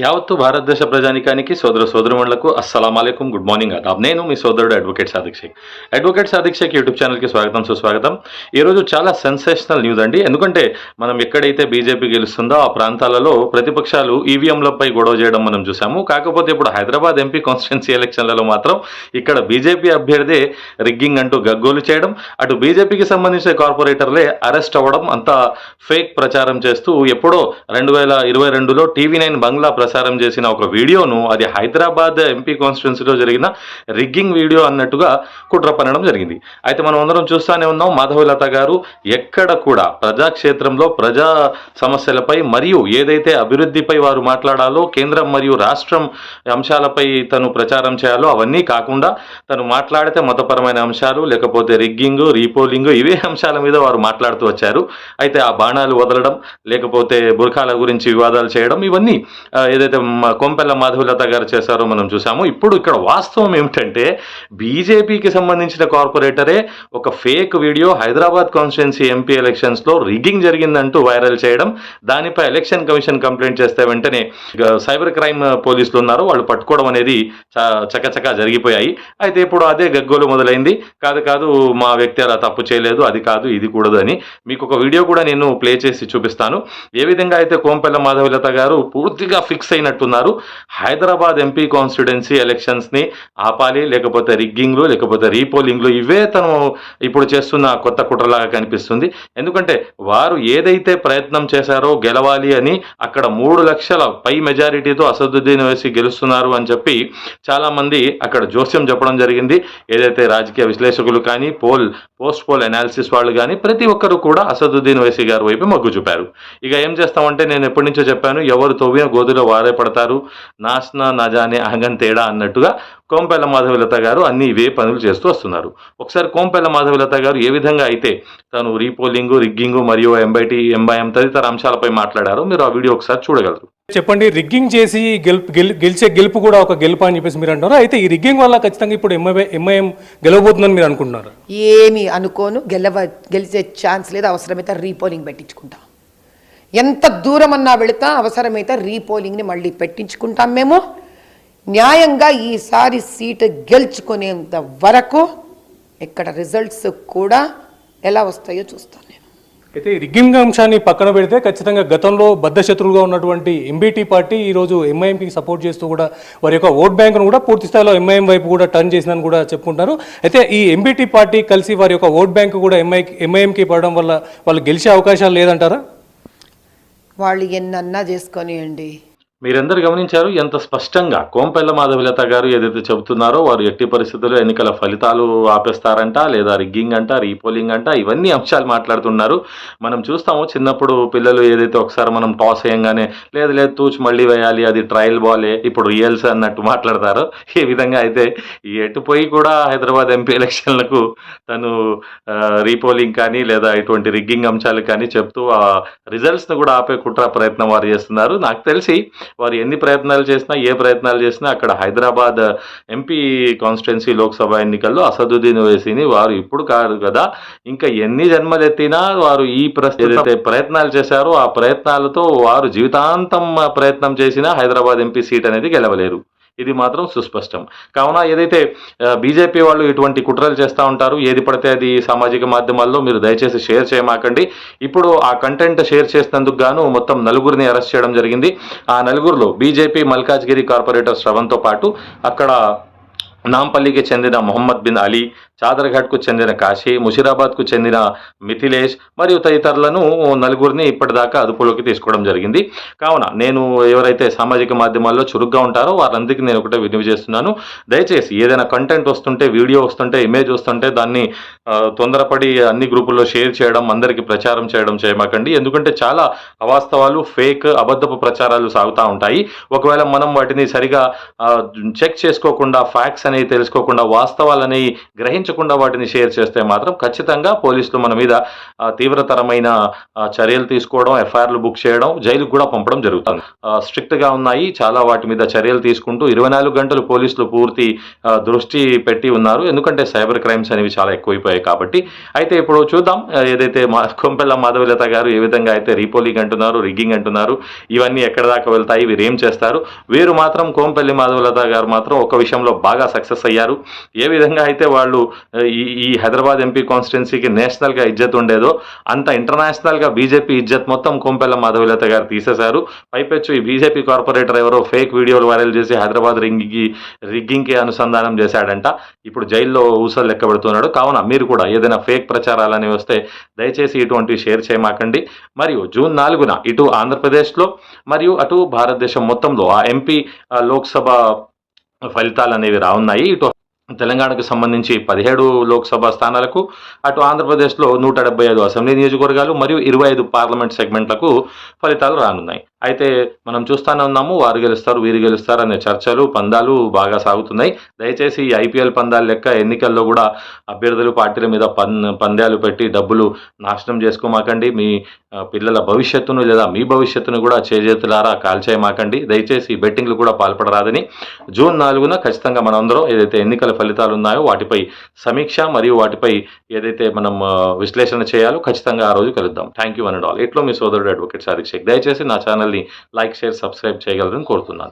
యావత్తు భారతదేశ ప్రజానికానికి సోదర సోదరుమణులకు అస్సలం అలైకుం గుడ్ మార్నింగ్ ఆదాబ్. నేను మీ సోదరుడు advocate Sadiq Sheikh. Advocate Sadiq Sheikh YouTube ఛానల్కి స్వాగతం సుస్వాగతం. ఈరోజు చాలా సెన్సేషనల్ న్యూస్ అండి. ఎందుకంటే మనం ఎక్కడైతే బీజేపీ గెలుస్తుందో ఆ ప్రాంతాలలో ప్రతిపక్షాలు ఈవీఎంలపై గొడవ చేయడం మనం చూసాము కాకపోతే ఇప్పుడు హైదరాబాద్ ఎంపీ కాన్స్టిట్యున్సీ ఎలక్షన్లలో మాత్రం ఇక్కడ బీజేపీ అభ్యర్థి రిగ్గింగ్ అంటూ గగ్గోలు చేయడం. అటు బీజేపీకి సంబంధించిన కార్పొరేటర్లే అరెస్ట్ అవ్వడం అంతా ఫేక్ ప్రచారం చేస్తూ ఎప్పుడో రెండు వేల ఇరవై రెండులో టీవీ నైన్ బంగ్లా ప్రసారం చేసిన ఒక వీడియోను అది హైదరాబాద్ ఎంపీ కాన్స్టిట్యున్సీలో జరిగిన రిగ్గింగ్ వీడియో అన్నట్టుగా కుట్ర పనడం జరిగింది. అయితే మనం అందరం చూస్తూనే ఉన్నాం మాధవలత గారు ఎక్కడ కూడా ప్రజాక్షేత్రంలో ప్రజా సమస్యలపై మరియు ఏదైతే అభివృద్ధిపై వారు మాట్లాడాలో కేంద్రం మరియు రాష్ట్రం అంశాలపై తను ప్రచారం చేయాలో అవన్నీ కాకుండా తను మాట్లాడితే మతపరమైన అంశాలు లేకపోతే రిగ్గింగ్ రీపోలింగ్ ఇవే అంశాల మీద వారు మాట్లాడుతూ వచ్చారు. అయితే ఆ బాణాలు వదలడం లేకపోతే బుర్ఖాల గురించి వివాదాలు చేయడం ఇవన్నీ ఏదైతే కొంపెల్ల మాధవలత గారు చేశారో మనం చూసాము. ఇప్పుడు ఇక్కడ వాస్తవం ఏమిటంటే బీజేపీకి సంబంధించిన కార్పొరేటరే ఒక fake video Hyderabad constituency MP ఎలక్షన్స్లో రిగ్గింగ్ జరిగిందంటూ వైరల్ చేయడం దానిపై ఎలక్షన్ కమిషన్ కంప్లైంట్ చేస్తే వెంటనే సైబర్ క్రైమ్ పోలీసులు ఉన్నారు. వాళ్ళు పట్టుకోవడం అనేది చ- చకచకా జరిగిపోయాయి. అయితే ఇప్పుడు అదే గగ్గోలు మొదలైంది. కాదు కాదు మా వ్యక్తి అలా తప్పు చేయలేదు అది కాదు ఇది కూడదు అని మీకు ఒక వీడియో కూడా నేను ప్లే చేసి చూపిస్తాను. ఏ విధంగా అయితే కోంపెల్ల మాధవిలత గారు పూర్తిగా ఫిక్స్ అయినట్టున్నారు. హైదరాబాద్ ఎంపీ కాన్స్టిట్యున్సీ ఎలక్షన్స్ని ఆపాలి లేకపోతే రిగ్గింగ్లు లేకపోతే రీపోలింగ్లు ఇవే తను ఇప్పుడు చేస్తున్న కొత్త కుట్రలాగా కనిపిస్తుంది. ఎందుకంటే వారు ఏదైతే ప్రయత్నం చేశారో గెలవాలి అని అక్కడ మూడు లక్షల పై మెజారిటీతో అసదుద్దీన్ వేసి గెలుస్తున్నారు అని చెప్పి చాలా మంది అక్కడ జోస్యం చెప్పడం జరిగింది. ఏదైతే రాజకీయ విశ్లేషకులు కానీ పోల్ పోస్ట్ పోల్ అనాలిసిస్ వాళ్ళు కానీ ప్రతి ఒక్కరు కూడా అసదుద్దీన్ వేసి గారి వైపు మొగ్గు చూపారు. ఇక ఏం చేస్తామంటే నేను ఎప్పటి నుంచో చెప్పాను ఎవరు తవ్విన గోధులో వారే పడతారు నాశన నజానే అహంగం తేడా అన్నట్టుగా కోంపెల్ల మాధవలత గారు అన్ని ఇవే పనులు చేస్తూ వస్తున్నారు. ఒకసారి కోంపెల్ల మాధవలత గారు ఏ విధంగా అయితే తను రీపోలింగ్ రిగ్గింగ్ మరియు ఎంబైటి ఎంబైఎం తదితర అంశాలపై మాట్లాడారో మీరు ఆ వీడియో ఒకసారి చూడగలరు. చెప్పండి రిగ్గింగ్ చేసి గెలుపు గెల్- గెలిచే గెలుపు కూడా ఒక గెలుపు అని చెప్పేసి మీరు అంటున్నారు. అయితే ఈ రిగ్గింగ్ వల్ల ఖచ్చితంగా ఇప్పుడు ఎంఐ ఎంఐఎం గెలవబోతుందని మీరు అనుకుంటున్నారు? ఏమి అనుకోను. గెలవ గెలిచే ఛాన్స్ లేదు. అవసరమైతే రీపోలింగ్ పెట్టించుకుంటాం. ఎంత దూరం అన్నా వెళుతా అవసరమైతే రీపోలింగ్ని మళ్ళీ పెట్టించుకుంటాం మేము. న్యాయంగా ఈసారి సీటు గెలుచుకునేంత వరకు ఇక్కడ రిజల్ట్స్ కూడా ఎలా వస్తాయో చూస్తాను నేను. అయితే రిగ్గింగ్ అంశాన్ని పక్కన పెడితే ఖచ్చితంగా గతంలో బద్ధశత్రువుగా ఉన్నటువంటి ఎంబీటీ పార్టీ ఈ రోజు ఎంఐఎంకి సపోర్ట్ చేస్తూ కూడా వారి యొక్క ఓట్ బ్యాంక్ను కూడా పూర్తి స్థాయిలో ఎంఐఎం వైపు కూడా టర్న్ చేసిందని కూడా చెప్పుకుంటారు. అయితే ఈ ఎంబీటీ పార్టీ కలిసి వారి యొక్క ఓట్ బ్యాంక్ కూడా ఎంఐ ఎంఐఎంకి పడడం వల్ల వాళ్ళు గెలిచే అవకాశాలు లేదంటారా? వాళ్ళు ఎన్నన్నా చేసుకొనియండి. మీరందరూ గమనించారు ఎంత స్పష్టంగా కోంపెల్ల మాధవిలత గారు ఏదైతే చెబుతున్నారో వారు ఎట్టి పరిస్థితుల్లో ఎన్నికల ఫలితాలు ఆపేస్తారంట లేదా రిగ్గింగ్ అంట రీపోలింగ్ అంట ఇవన్నీ అంశాలు మాట్లాడుతున్నారు. మనం చూస్తాము చిన్నప్పుడు పిల్లలు ఏదైతే ఒకసారి మనం టాస్ వేయంగానే లేదు లేదు తూచి మళ్ళీ వేయాలి అది ట్రయల్ బాలే ఇప్పుడు రియల్స్ అన్నట్టు మాట్లాడతారు. ఈ విధంగా అయితే ఎటుపోయి ఎటు పోయి కూడా హైదరాబాద్ ఎంపీ ఎలక్షన్లకు తను రీపోలింగ్ కానీ లేదా ఇటువంటి రిగ్గింగ్ అంశాలు కానీ చెప్తూ ఆ రిజల్ట్స్ను కూడా ఆపే కుట్ర ప్రయత్నం వారు చేస్తున్నారు. నాకు తెలిసి వారు ఎన్ని ప్రయత్నాలు చేసినా ఏ ప్రయత్నాలు చేసినా అక్కడ హైదరాబాద్ ఎంపీ కాన్స్టిట్యున్సీ లోక్సభ ఎన్నికల్లో అసదుద్దీన్ ఓవైసీని వారు ఇప్పుడు కాదు కదా. ఇంకా ఎన్ని జన్మలు ఎత్తినా వారు ఈ ప్రస్తుత ఏదైతే ప్రయత్నాలు చేశారో ఆ ప్రయత్నాలతో వారు జీవితాంతం ప్రయత్నం చేసినా హైదరాబాద్ ఎంపీ సీట్ అనేది గెలవలేరు. ఇది మాత్రం సుస్పష్టం. కావున ఏదైతే బీజేపీ వాళ్ళు ఇటువంటి కుట్రలు చేస్తూ ఉంటారు ఏది పడితే అది సామాజిక మాధ్యమాల్లో మీరు దయచేసి షేర్ చేయమాకండి. ఇప్పుడు ఆ కంటెంట్ షేర్ చేసినందుకు గాను మొత్తం నలుగురిని అరెస్ట్ చేయడం జరిగింది. ఆ నలుగురిలో బీజేపీ మల్కాజ్గిరి కార్పొరేటర్ శ్రవణ్తో పాటు అక్కడ నాంపల్లికి చెందిన మొహమ్మద్ బిన్ అలీ చాదర్ఘాట్కు చెందిన కాశీ ముషిరాబాద్కు చెందిన మిథిలేష్ మరియు తదితరులను నలుగురిని ఇప్పటిదాకా అదుపులోకి తీసుకోవడం జరిగింది. కావున నేను ఎవరైతే సామాజిక మాధ్యమాల్లో చురుగ్గా ఉంటారో వారందరికీ నేను ఒకటే వినియోగ చేస్తున్నాను. దయచేసి ఏదైనా కంటెంట్ వస్తుంటే వీడియో వస్తుంటే ఇమేజ్ వస్తుంటే దాన్ని తొందరపడి అన్ని గ్రూపుల్లో షేర్ చేయడం అందరికీ ప్రచారం చేయడం చేయమాకండి. ఎందుకంటే చాలా అవాస్తవాలు ఫేక్ అబద్ధపు ప్రచారాలు సాగుతూ ఉంటాయి. ఒకవేళ మనం వాటిని సరిగా చెక్ చేసుకోకుండా ఫ్యాక్స్ అనేవి తెలుసుకోకుండా వాస్తవాలని గ్రహించకుండా వాటిని షేర్ చేస్తే మాత్రం ఖచ్చితంగా పోలీసులు మన మీద తీవ్రతరమైన చర్యలు తీసుకోవడం ఎఫ్ఐఆర్లు బుక్ చేయడం జైలుకు కూడా పంపడం జరుగుతుంది. స్ట్రిక్ట్గా ఉన్నాయి. చాలా వాటి మీద చర్యలు తీసుకుంటూ ఇరవై నాలుగు గంటలు పోలీసులు పూర్తి దృష్టి పెట్టి ఉన్నారు. ఎందుకంటే సైబర్ క్రైమ్స్ అనేవి చాలా ఎక్కువైపోయాయి కాబట్టి. అయితే ఇప్పుడు చూద్దాం ఏదైతే మా కొంపెల్ల మాధవలత గారు ఏ విధంగా అయితే రీపోలింగ్ అంటున్నారు రిగ్గింగ్ అంటున్నారు ఇవన్నీ ఎక్కడ దాకా వెళ్తాయి వీరు ఏం చేస్తారు? వీరు మాత్రం కోంపల్లి మాధవలత గారు మాత్రం ఒక విషయంలో బాగా సక్సెస్ అయ్యారు. ఏ విధంగా అయితే వాళ్ళు ఈ ఈ హైదరాబాద్ ఎంపీ కాన్స్టిట్యున్సీకి నేషనల్గా ఇజ్జత్ ఉండేదో అంత ఇంటర్నేషనల్గా బీజేపీ ఇజ్జత్ మొత్తం కొంపెల్ల మాధవీలత గారు తీసేశారు. పైపెచ్చు ఈ బీజేపీ కార్పొరేటర్ ఎవరో ఫేక్ వీడియోలు వైరల్ చేసి హైదరాబాద్ రింగ్కి రిగ్గింగ్కి అనుసంధానం చేశాడంట. ఇప్పుడు జైల్లో ఊసలు లెక్క పెడుతున్నాడు. కావున మీరు కూడా ఏదైనా ఫేక్ ప్రచారాలు అనేవి వస్తే దయచేసి ఇటువంటివి షేర్ చేయమాకండి. మరియు జూన్ నాలుగున ఇటు ఆంధ్రప్రదేశ్లో మరియు అటు భారతదేశం మొత్తంలో ఆ ఎంపీ లోక్సభ ఫలితాలు అనేవి రానున్నాయి ఇటు తెలంగాణకు సంబంధించి పదిహేడు లోక్సభ స్థానాలకు అటు ఆంధ్రప్రదేశ్లో నూట డెబ్బై ఐదు అసెంబ్లీ నియోజకవర్గాలు మరియు ఇరవై ఐదు పార్లమెంట్ సెగ్మెంట్లకు ఫలితాలు రానున్నాయి. అయితే మనం చూస్తూనే ఉన్నాము వారు గెలుస్తారు వీరు గెలుస్తారు అనే చర్చలు పందాలు బాగా సాగుతున్నాయి. దయచేసి ఈ ఐపీఎల్ పందాలు లెక్క ఎన్నికల్లో కూడా అభ్యర్థులు పార్టీల మీద పన్ పందాలు పెట్టి డబ్బులు నాశనం చేసుకోమాకండి. మీ పిల్లల భవిష్యత్తును లేదా మీ భవిష్యత్తును కూడా చేజేతులారా కాల్చేయమాకండి. దయచేసి బెట్టింగ్లు కూడా పాల్పడరాదని. జూన్ నాలుగున ఖచ్చితంగా మనందరం ఏదైతే ఎన్నికల ఫలితాలు ఉన్నాయో వాటిపై సమీక్ష మరియు వాటిపై ఏదైతే మనం విశ్లేషణ చేయాలో ఖచ్చితంగా ఆ రోజు కలుద్దాం. Thank you and all. ఇట్లో మీ సోదరుడు అడ్వకేట్ సాదిక్ దయచేసి నా ఛానల్ ఛానల్ని లైక్ షేర్ సబ్స్క్రైబ్ చేయగలరని కోరుతున్నాను.